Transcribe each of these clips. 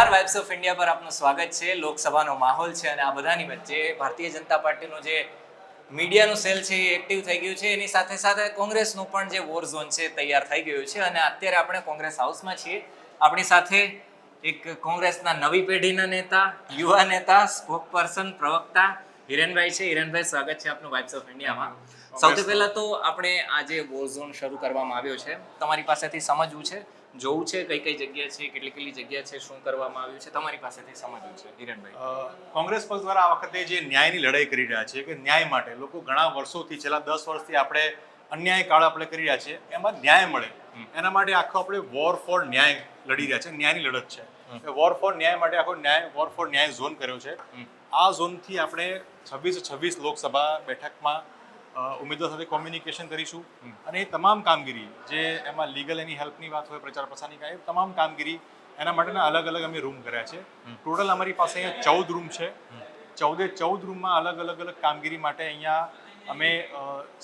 નમસ્કાર vibes of India પર આપનું સ્વાગત છે. લોકસભાનો માહોલ છે અને આ બધાની વચ્ચે ભારતીય જનતા પાર્ટીનો જે મીડિયાનું સેલ છે એ એક્ટિવ થઈ ગયું છે. એની સાથે સાથે કોંગ્રેસનું પણ જે વોર ઝોન છે તૈયાર થઈ ગયું છે અને અત્યારે આપણે કોંગ્રેસ હાઉસમાં છીએ. આપણી સાથે એક કોંગ્રેસના નવી પેઢીના નેતા યુવા નેતા સ્પોક પર્સન પ્રવક્તા હિરેનભાઈ છે. હિરેનભાઈ સ્વાગત છે આપનું વાઇબ્સ ઓફ ઇન્ડિયામાં સૌથી પહેલા તો આપણે આજે વોર ઝોન શરૂ કરવામાં આવ્યો છે તમારી પાસેથી સમજવું છે. જોવું છે કઈ કઈ જગ્યા છે કેટલી કેટલી જગ્યા છે શું કરવામાં આવ્યું છે? તમારી પાસેથી સમજવું છે હિરેનભાઈ કોંગ્રેસ પક્ષ દ્વારા આ વખતે જે ન્યાયની લડાઈ કરી રહ્યા છે કે ન્યાય માટે લોકો ઘણા વર્ષોથી છેલ્લા દસ વર્ષથી આપણે અન્યાય કાળ આપણે કરી રહ્યા છે એમાં ન્યાય મળે. એના માટે આખો આપણે વોર ફોર ન્યાય લડી રહ્યા છે ન્યાયની લડત છે. વોર ફોર ન્યાય માટે આખો ન્યાય વોર ફોર ન્યાય ઝોન કર્યો છે. આ ઝોનથી આપણે છવ્વીસ છવ્વીસ લોકસભા બેઠકમાં ઉમેદવાર સાથે કોમ્યુનિકેશન કરીશું. અને એ તમામ કામગીરી જે એમાં લીગલ એની હેલ્પની વાત હોય પ્રચાર પ્રસારની કાંઈ તમામ કામગીરી એના માટેના અલગ અલગ અમે રૂમ કર્યા છે. ટોટલ અમારી પાસે અહીંયા ચૌદ રૂમ છે. ચૌદે ચૌદ રૂમમાં અલગ અલગ અલગ કામગીરી માટે અહીંયા અમે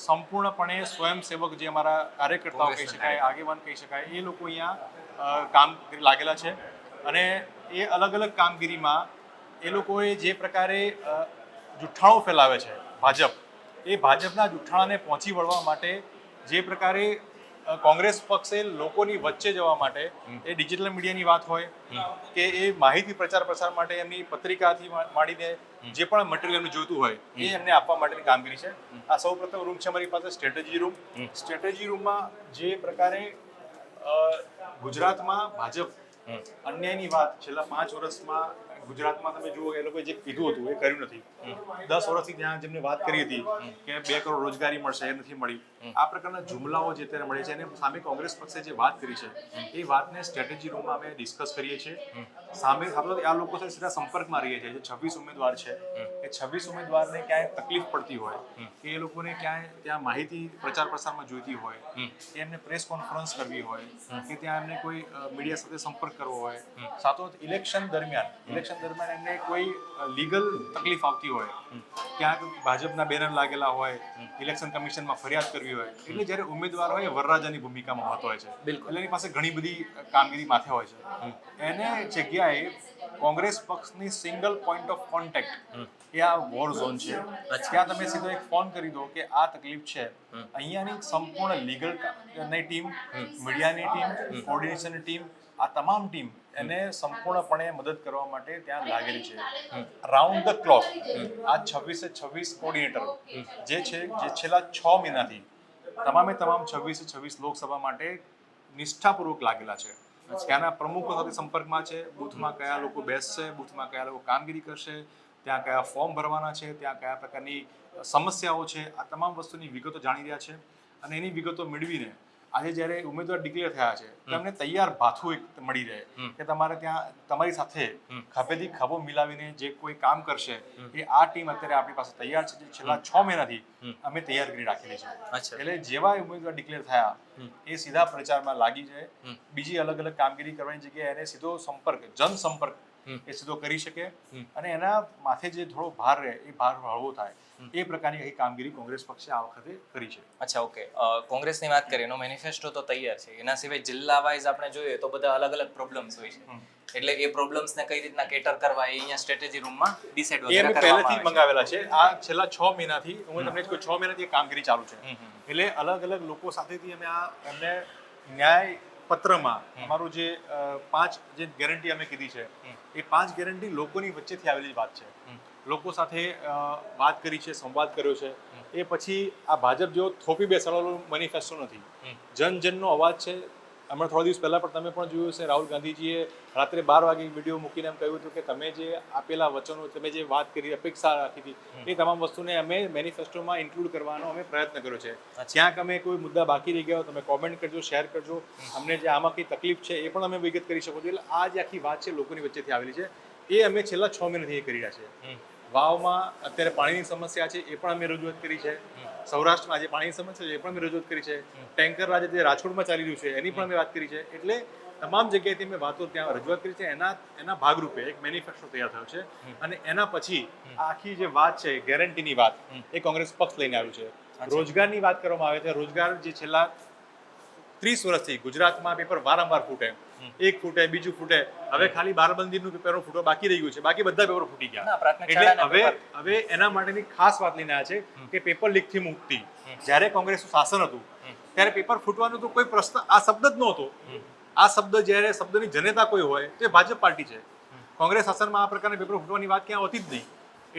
સંપૂર્ણપણે સ્વયંસેવક જે અમારા કાર્યકર્તાઓ કહી શકાય આગેવાન કહી શકાય એ લોકો અહીંયા કામ લાગેલા છે. અને એ અલગ અલગ કામગીરીમાં એ લોકોએ જે પ્રકારે જુઠ્ઠાણો ફેલાવે છે ભાજપ એ ભાજપના જુઠ્ઠાણાને પહોંચી વળવા માટે જે પ્રકારે કોંગ્રેસ પક્ષે લોકોની વચ્ચે જવા માટે એ ડિજિટલ મીડિયાની વાત હોય કે એ માહિતી પ્રચાર પ્રસાર માટે એમની પત્રિકાથી માંડીને જે પણ મટીરિયલ એમને જોઈતું હોય એ એમને આપવા માટેની કામગીરી છે. આ સૌ પ્રથમ રૂમ છે અમારી પાસે સ્ટ્રેટેજી રૂમ સ્ટ્રેટેજી રૂમમાં જે પ્રકારે ગુજરાતમાં ભાજપ અન્યાયની વાત છેલ્લા પાંચ વર્ષમાં ગુજરાતમાં તમે જુઓ એ લોકોએ જે કીધું હતું, એ કર્યું નથી. દસ વર્ષથી ત્યાં જેમને વાત કરી હતી કે બે કરોડ રોજગારી મળશે, એ નથી મળી. આ પ્રકારના જુમલાઓ જે અત્યારે મળે છે અને સામે કોંગ્રેસ પક્ષે જે વાત કરી છે, એ વાતને સ્ટ્રેટેજી રૂમમાં અમે ડિસ્કસ કરીએ છીએ. સામે આપણે આ લોકો સાથે સીધા સંપર્કમાં રહીએ છીએ. જે છવ્વીસ ઉમેદવાર છે એ છવ્વીસ ઉમેદવારને ક્યાંય તકલીફ પડતી હોય કે એ લોકોને ક્યાંય ત્યાં માહિતી પ્રચાર પ્રસારમાં જોઈતી હોય કે એમને પ્રેસ કોન્ફરન્સ કરવી હોય કે ત્યાં એમને કોઈ મીડિયા સાથે સંપર્ક કરવો હોય. સાથો ઇલેક્શન દરમિયાન ઇલેક્શન દરમિયાન એમને કોઈ લીગલ તકલીફ આવતી હોય ક્યાંક ભાજપના બેનર લાગેલા હોય ઇલેક્શન કમિશનમાં ફરિયાદ કરવી હોય એટલે જ્યારે ઉમેદવાર હોય એ વરરાજાની ભૂમિકામાં હોતો હોય છે. બિલકુલ. એટલે એની પાસે ઘણી બધી કામગીરી માથે હોય છે. એને જગ્યાએ કોંગ્રેસ પક્ષની સિંગલ પોઈન્ટ ઓફ કોન્ટેક્ટ એ આ વોર ઝોન છે. ત્યાં તમે સીધો એક ફોન કરી દો કે આ તકલીફ છે. અહીંયાની સંપૂર્ણ લીગલ ટીમ મીડિયાની ટીમ કોર્ડિનેશનની ટીમ આ તમામ ટીમ એને સંપૂર્ણપણે મદદ કરવા માટે ત્યાં લાગેલી છે. રાઉન્ડ ધ ક્લોક આ છવ્વીસે છવ્વીસ કોર્ડિનેટર જે છે જે છેલ્લા છ મહિનાથી તમામે તમામ છવ્વીસે છવ્વીસ લોકસભા માટે નિષ્ઠાપૂર્વક લાગેલા છે. ત્યાંના પ્રમુખો સાથે સંપર્કમાં છે, બૂથમાં કયા લોકો બેસશે બૂથમાં કયા લોકો કામગીરી કરશે, ત્યાં કયા ફોર્મ ભરવાના છે, ત્યાં કયા પ્રકારની સમસ્યાઓ છે, આ તમામ વસ્તુની વિગતો જાણી રહ્યા છે અને એની વિગતો મેળવીને આજે જ્યારે ઉમેદવાર ડિક્લેર થયા છે તમને તૈયાર ભાથું એક મળી રહે કે તમારે ત્યાં તમારી સાથે ખભેથી ખભો મિલાવીને જે કોઈ કામ કરશે એ આ ટીમ અત્યારે આપણી પાસે તૈયાર છે. જે છેલ્લા છ મહિનાથી અમે તૈયાર કરી રાખેલી છે એટલે જેવા ઉમેદવાર ડિક્લેર થયા એ સીધા પ્રચારમાં લાગી જાય. બીજી અલગ અલગ કામગીરી કરવાની જગ્યાએ એને સીધો સંપર્ક જનસંપર્ક એ સીધો કરી શકે. અને એના માથે જે થોડો ભાર રહે એ ભાર હળવો થાય એ પ્રકારની અહીં કામગીરી કોંગ્રેસ પક્ષે આ વખતે કરી છે. અચ્છા ઓકે. કોંગ્રેસની વાત કરીએ એનો મેનિફેસ્ટો તો તૈયાર છે. એના સિવાય જિલ્લા વાઇઝ આપણે જોઈએ તો બધા અલગ અલગ પ્રોબ્લેમ્સ હોય છે. એટલે એ પ્રોબ્લેમ્સ ને કઈ રીતના કેટર કરવા એ અહીંયા સ્ટ્રેટેજી રૂમમાં ડિસાઈડ વગેરે કરવામાં પહેલેથી આવે છે. મંગાવેલા છે. આ છેલ્લા છ મહિનાથી હું તમને કહું છ મહિનાથી કામગીરી ચાલુ છે. એટલે અલગ અલગ લોકો સાથેથી અમે આ એમને ન્યાય પત્રમાં અમારું જે પાંચ જે ગેરંટી અમે કીધી છે એ પાંચ ગેરંટી લોકોની વચ્ચેથી આવેલી વાત છે. લોકો સાથે વાત કરી છે સંવાદ કર્યો છે. એ પછી આ ભાજપ જેવો થોપી બેસાડેલો મેનિફેસ્ટો નથી. જન જનનો અવાજ છે હમણાં થોડા દિવસ પહેલા પણ તમે પણ જોયું છે રાહુલ ગાંધીજીએ રાત્રે બાર વાગે વીડિયો મૂકીને એમ કહ્યું હતું કે તમે જે આપેલા વચનો તમે જે વાત કરી અપેક્ષા રાખી હતી એ તમામ વસ્તુને અમે મેનિફેસ્ટોમાં ઇન્ક્લુડ કરવાનો અમે પ્રયત્ન કર્યો છે. જ્યાં અમે કોઈ મુદ્દા બાકી રહી ગયા હોય તમે કોમેન્ટ કરજો શેર કરજો. અમને જે આમાં કઈ તકલીફ છે એ પણ અમે વિગત કરી શકો છો. એટલે આ જે આખી વાત છે લોકોની વચ્ચેથી આવેલી છે એ અમે છેલ્લા છ મહિનાથી એ કરી રહ્યા છે. વાવમાં અત્યારે પાણીની સમસ્યા છે એ પણ અમે રજૂઆત કરી છે. સૌરાષ્ટ્રમાં જે પાણીની સમસ્યા છે એ પણ અમે રજૂઆત કરી છે. ટેન્કર આજે જે રાજકોટમાં ચાલી રહ્યું છે એની પણ અમે વાત કરી છે. એટલે તમામ જગ્યાએથી મેં વાતો ત્યાં રજૂઆત કરી છે. એના એના ભાગરૂપે એક મેનિફેસ્ટો તૈયાર થયો છે. અને એના પછી આખી જે વાત છે ગેરંટીની વાત એ કોંગ્રેસ પક્ષ લઈને આવ્યું છે. રોજગારની વાત કરવામાં આવે છે. રોજગાર જે છેલ્લા ત્રીસ વર્ષથી ગુજરાતમાં પેપર વારંવાર ફૂટે. એક ફૂટે બીજું ફૂટે. હવે ખાલી બારબંધીનું પેપર ફૂટો બાકી રહી ગયું છે. બાકી બધા પેપર ફૂટી ગયા. એટલે હવે હવે એના માટેની ખાસ વાત લઈને આ છે કે પેપર લીકથી મુક્તિ જ્યારે કોંગ્રેસનું શાસન હતું ત્યારે પેપર ફૂટવાનું તો કોઈ પ્રશ્ન આ શબ્દ જ નહોતો. આ શબ્દ જ્યારે શબ્દની જનેતા કોઈ હોય તો એ ભાજપ પાર્ટી છે. કોંગ્રેસ શાસનમાં આ પ્રકારના પેપર ફૂટવાની વાત ક્યાં હોતી જ નહીં.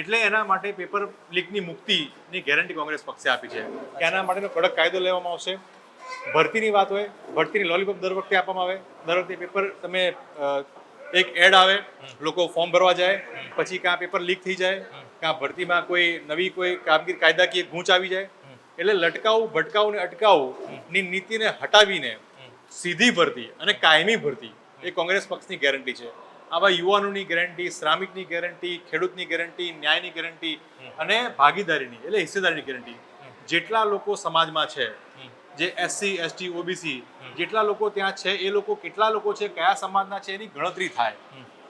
એટલે એના માટે પેપર લીકની મુક્તિની ગેરંટી કોંગ્રેસ પક્ષે આપી છે. કે એના માટેનો કડક કાયદો લેવામાં આવશે. ભરતીની વાત હોય, ભરતીની લોલીપોપ દર વખતે આપવામાં આવે. દર વખતે પેપર તમે એક એડ આવે, લોકો ફોર્મ ભરવા જાય, પછી કાં પેપર લીક થઈ જાય, કાં ભરતીમાં કોઈ નવી કોઈ કામગીરી, કાયદાકીય ગૂંચ આવી જાય. એટલે લટકાવું, ભટકાવું ને અટકાવું ની નીતિને હટાવીને સીધી ભરતી અને કાયમી ભરતી એ કોંગ્રેસ પક્ષની ગેરંટી છે. આવા યુવાનોની ગેરંટી શ્રામિકની ગેરંટી ખેડૂતની ગેરંટી ન્યાયની ગેરંટી અને ભાગીદારીની, એટલે હિસ્સેદારીની ગેરંટી જેટલા લોકો સમાજમાં છે જે એસસી એસટી ઓબીસી જેટલા લોકો ત્યાં છે એ લોકો કેટલા લોકો છે કયા સમાજના છે એની ગણતરી થાય.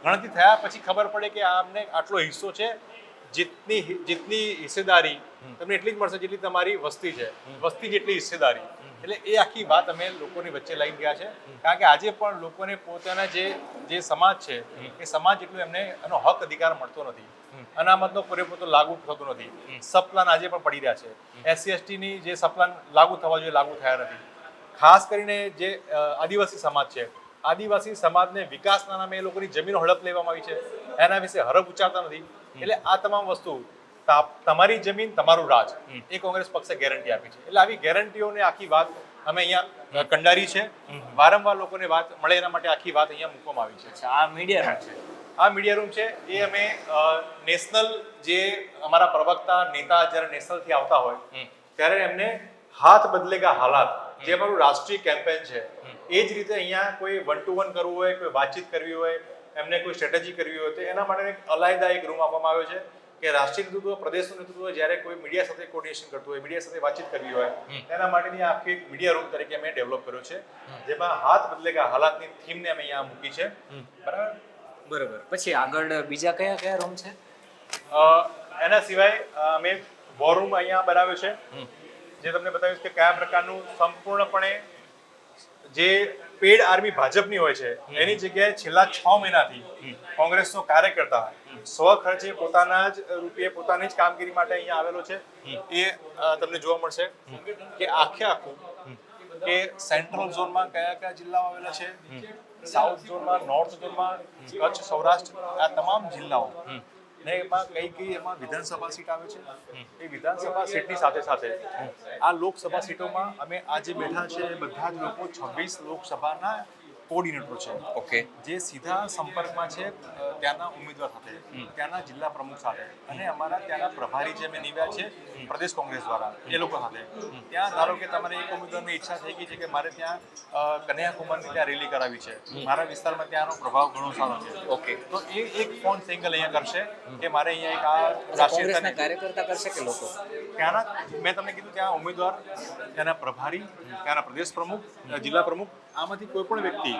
ગણતરી થયા પછી ખબર પડે કે આમને આટલો હિસ્સો છે જેટલી હિસ્સેદારી તમને એટલી જ મળશે જેટલી તમારી વસ્તી છે. વસ્તી જેટલી હિસ્સેદારી. એટલે એ આખી વાત અમે લોકોની વચ્ચે લઈ ગયા છે. કારણ કે આજે પણ લોકોને પોતાના જે જે સમાજ છે, એ સમાજ જેટલું એમને, એનો હક અધિકાર મળતો નથી. અનામતનો પૂરેપૂરતો લાગુ થતો નથી. સપ્લાન આજે પણ પડી રહ્યા છે. એસસી એસટીની જે સપ્લાન લાગુ થવા જોઈએ, લાગુ થયા નથી. ખાસ કરીને જે આદિવાસી સમાજ છે આદિવાસી સમાજને વિકાસના નામે એ લોકોની જમીનો હડપ લેવામાં આવી છે. એના વિશે હરફ ઉચ્ચારતા નથી. એટલે આ તમામ વસ્તુ તમારી જમીન તમારું રાજ. એ કોંગ્રેસ પક્ષે ગેરંટી આપી છે. એટલે આવી ગેરંટીઓને આખી વાત અમે અહીંયા કંડારી છે. વારંવાર લોકોને વાત મળે એના માટે આખી વાત અહીંયા મૂકવામાં આવી છે. આ મીડિયા છે. આ મીડિયા રૂમ છે એ અમે નેશનલ જે અમારા પ્રવક્તા નેતા જ્યારે નેશનલથી આવતા હોય ત્યારે એમને હાથ બદલેગા હાલાત. જે અમારું રાષ્ટ્રીય કેમ્પેન છે એ જ રીતે અહીંયા કોઈ વન ટુ વન કરવું હોય કોઈ વાતચીત કરવી હોય એમને કોઈ સ્ટ્રેટેજી કરવી હોય તો એના માટે એક અલાયદા એક રૂમ આપવામાં આવ્યો છે કે રાષ્ટ્રીય નેતૃત્વ પ્રદેશનું નેતૃત્વ જ્યારે કોઈ મીડિયા સાથે કોર્ડિનેશન કરતું હોય મીડિયા સાથે વાતચીત કરવી હોય એના માટેની આખી એક મીડિયા રૂમ તરીકે મેં ડેવલપ કર્યો છે જેમાં હાથ બદલેગા હાલાતની થીમને અમે અહીંયા મૂકી છે. બરાબર? બરોબર. પછી આગળ બીજા કયા કયા રૂમ છે? એના સિવાય અ, વોર રૂમ અહીંયા બનાવ્યો છે. જે તમને બતાવ્યું કે કયા પ્રકારનું સંપૂર્ણપણે જે પેડ આર્મી ભાજપની હોય છે એની જગ્યાએ છેલ્લા છ મહિનાથી કોંગ્રેસનો કાર્યકર્તા સ્વ ખર્ચે પોતાના જ રૂપિયે પોતાની જ કામગીરી માટે અહીંયા આવેલો છે. એ તમને જોવા મળશે કે આખે આખું કે સેન્ટ્રલ ઝોનમાં કયા કયા જિલ્લાઓ આવેલા છે સાઉથ ઝોનમાં નોર્થ ઝોનમાં કચ્છ સૌરાષ્ટ્ર આ તમામ જિલ્લાઓ ને એમાં કઈ કઈ એમાં વિધાનસભા સીટ આવે છે? એ વિધાનસભા સીટની સાથે સાથે આ લોકસભા સીટોમાં અમે આજે બેઠા છે બધા જ લોકો છવ્વીસ લોકસભાના કોર્ડિનેટર છે. ઓકે. જે સીધા સંપર્કમાં છે ત્યાંના ઉમેદવાર સાથે ત્યાંના જિલ્લા પ્રમુખ સાથે અને અમારા ત્યાંના પ્રભારી જે અમે નીવ્યા છે પ્રદેશ કોંગ્રેસ દ્વારા એ લોકો સાથે. ત્યાં ધારો કે તમારે એક ઉમેદવારની ઈચ્છા થઈ ગઈ છે કે મારે ત્યાં કન્યાકુમારની ત્યાં રેલી કરાવી છે. મારા વિસ્તારમાં ત્યાંનો પ્રભાવ ઘણો સારો છે. ઓકે. તો એ એક ફોન સિંગલ અહીંયા કરશે કે મારે અહીંયા એક આ રાષ્ટ્રીય કાર્યકર્તા કરશે કે લોકો? ત્યાંના મેં તમને કીધું ત્યાં ઉમેદવાર ત્યાંના પ્રભારી ત્યાંના પ્રદેશ પ્રમુખ જિલ્લા પ્રમુખ આમાંથી કોઈ પણ વ્યક્તિ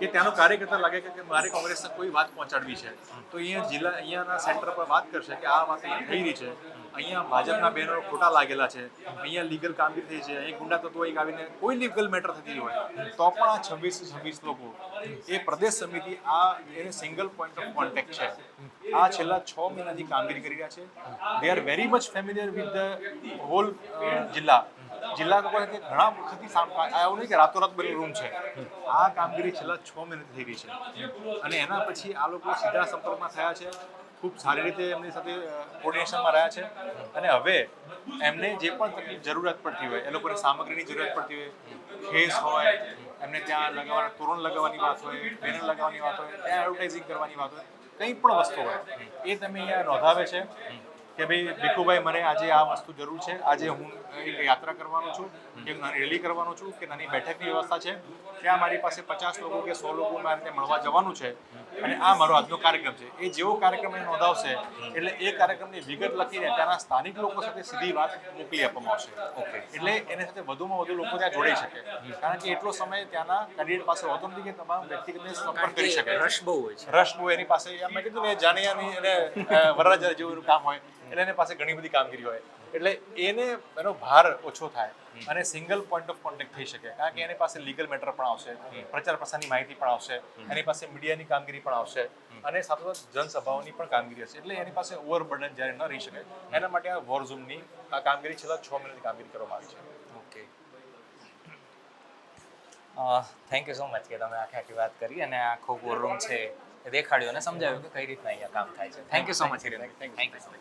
કે ત્યાંનો કાર્યકર્તા લાગે કે કે મારે કોંગ્રેસને કોઈ વાત પહોંચાડવી છે. તો અહીંયા જિલ્લા અહીંયાના સેન્ટર પર વાત કરશે કે આ વાત અહીંયા થઈ રહી છે. અહીંયા ભાજપના બેનરો ખોટા લાગેલા છે. અહીંયા લીગલ કામગીરી થઈ છે. અહીં ગુંડા તત્વો એક આવીને કોઈ લીગલ મેટર થતી હોય. તો પણ આ છવ્વીસ છવ્વીસ લોકો, એ પ્રદેશ સમિતિ આ એને સિંગલ પોઈન્ટ ઓફ કોન્ટેક્ટ છે. આ છેલ્લા છ મહિનાથી કામગીરી કરી રહ્યા છે. They are very much familiar with the whole જિલ્લા. જિલ્લા લોકો સાથે ઘણા વખતથી એવું નહીં કે રાતોરાત બનેલું રૂમ છે. આ કામગીરી છેલ્લા છ મહિનાથી થઈ રહી છે. અને એના પછી આ લોકો સીધા સંપર્કમાં થયા છે. ખૂબ સારી રીતે એમની સાથે કોર્ડિનેશનમાં રહ્યા છે. અને હવે એમને જે પણ તકલીફ જરૂરત પડતી હોય, એ લોકોને સામગ્રીની જરૂરત પડતી હોય ખેસ હોય, એમને ત્યાં લગાવવાના, તોરણ લગાવવાની વાત હોય, બેનર લગાવવાની વાત હોય ત્યાં એડવર્ટાઇઝિંગ કરવાની વાત હોય, કંઈ પણ વસ્તુ હોય, એ તમે અહીંયા નોંધાવે છે. કે ભાઈ ભીખુભાઈ, મને આજે આ વસ્તુ જરૂર છે. આજે હું એક યાત્રા કરવાનો છું. કે નાની રેલી કરવાનો છું કે નાની બેઠકની વ્યવસ્થા છે. ત્યાં મારી પાસે પચાસ લોકો કે સો લોકો મારે ત્યાં મળવા જવાનું છે. અને આ મારો આજનો કાર્યક્રમ છે. એ જેવો કાર્યક્રમ એ નોંધાવશે એટલે એ કાર્યક્રમની વિગત લખીને ત્યાંના સ્થાનિક લોકો સાથે સીધી વાત મોકલી આપવામાં આવશે. ઓકે. એટલે એની સાથે વધુમાં વધુ લોકો ત્યાં જોડાઈ શકે. કારણ કે એટલો સમય ત્યાંના કેન્ડિડેટ પાસે હોતો નથી કે તમામ વ્યક્તિગતને સંપર્ક કરી શકે. રશ બહુ હોય છે. રશ બહુ એની પાસે એમ મેં કીધું ને જાણિયાની અને વરરાજા જેવું કામ હોય એટલે એની પાસે ઘણી બધી કામગીરી હોય. એટલે એને એનો ભાર ઓછો થાય અને સિંગલ પોઈન્ટ ઓફ કોન્ટેક્ટ થઈ શકે. કારણ કે એની પાસે લીગલ મેટર પણ આવશે પ્રચાર પ્રસારની માહિતી પણ આવશે એની પાસે મીડિયાની કામગીરી પણ આવશે અને સાથે જનસભાઓની પણ કામગીરી હશે. એટલે એની પાસે ઓવરબર્ડન જ્યારે ન રહી શકે એના માટે આ વોર ઝૂમની આ કામગીરી છેલ્લા છ મહિનાની કામગીરી કરવામાં આવી છે. Okay. Thank you so much કે તમે આખી આખી વાત કરી અને આખો વોર રૂમ છે એ દેખાડ્યું અને સમજાવ્યું કે કઈ રીતના અહીંયા કામ થાય છે. Thank you so much thank you